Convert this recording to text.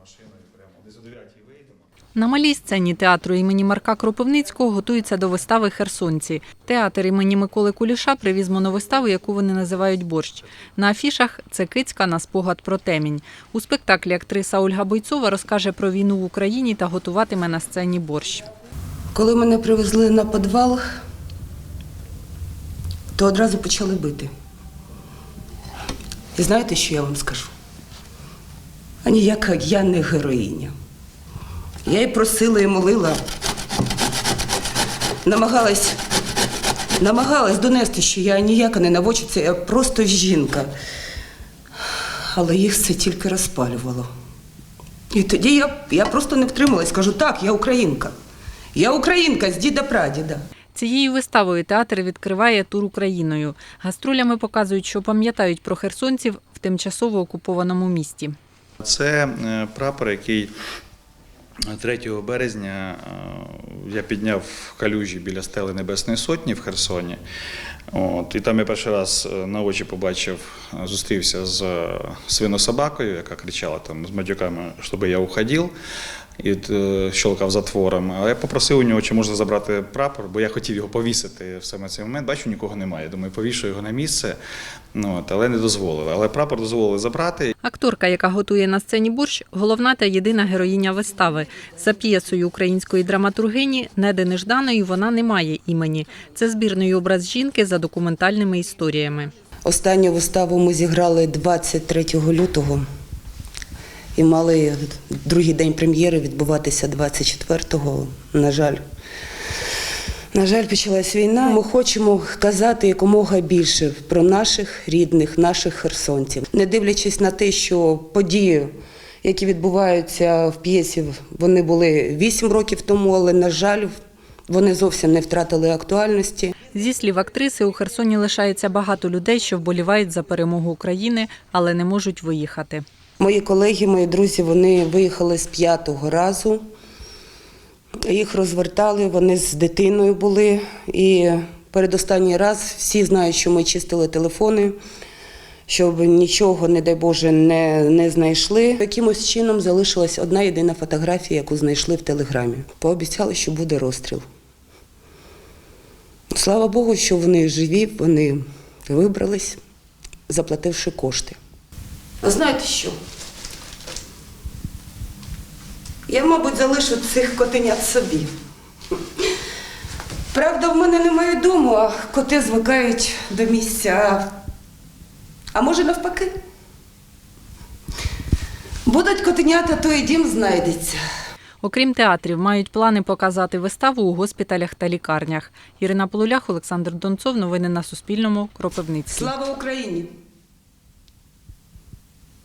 машиною прямо десь о 9 вийдемо. На малій сцені театру імені Марка Кропивницького готуються до вистави Херсонці. Театр імені Миколи Куліша привіз моновиставу, яку вони називають борщ. На афішах це кицька на спогад про темінь. У спектаклі актриса Ольга Бойцова розкаже про війну в Україні та готуватиме на сцені борщ. Коли мене привезли на підвал, то одразу почали бити. І знаєте, що я вам скажу? А ніяка я не героїня. Я і просила і молила, намагалась, намагалась донести, що я ніяка не наводчиця, я просто жінка. Але їх це тільки розпалювало. І тоді я, я просто не втрималась, кажу, так, я українка. Я українка з діда прадіда. Цією виставою театр відкриває тур Україною. Гастролями показують, що пам'ятають про херсонців в тимчасово окупованому місті. Це е, прапор, який 3 березня е, я підняв в калюжі біля стели Небесної Сотні в Херсоні. От, і там я перший раз е, на очі побачив, зустрівся з свинособакою, яка кричала там з матюками, щоб я уходив. І е, щелкав затвором. Але я попросив у нього, чи можна забрати прапор, бо я хотів його повісити в саме цей момент. Бачу, нікого немає. Думаю, повішу його на місце. Ну, от, але не дозволили. Але прапор дозволили забрати. Акторка, яка готує на сцені борщ, головна та єдина героїня вистави. За п'єсою української драматургині Неди Нежданої вона не має імені. Це збірний образ жінки за документальними історіями. Останню виставу ми зіграли 23 лютого і мали другий день прем'єри відбуватися 24-го. На жаль. На жаль, почалась війна. Ми хочемо казати якомога більше про наших рідних, наших херсонців, не дивлячись на те, що події, які відбуваються в п'єсі, вони були 8 років тому, але, на жаль, вони зовсім не втратили актуальності. Зі слів актриси, у Херсоні лишається багато людей, що вболівають за перемогу України, але не можуть виїхати. Мої колеги, мої друзі, вони виїхали з п'ятого разу. Їх розвертали, вони з дитиною були. І передостанній раз всі знають, що ми чистили телефони, щоб нічого, не дай Боже, не, не знайшли. Якимось чином залишилась одна єдина фотографія, яку знайшли в телеграмі. Пообіцяли, що буде розстріл. Слава Богу, що вони живі, вони вибрались, заплативши кошти. А знаєте що? Я, мабуть, залишу цих котенят собі. Правда, в мене немає дому, а коти звикають до місця. А, може навпаки? Будуть котенята, то і дім знайдеться. Окрім театрів, мають плани показати виставу у госпіталях та лікарнях. Ірина Полулях, Олександр Донцов. Новини на Суспільному. Кропивницький. Слава Україні!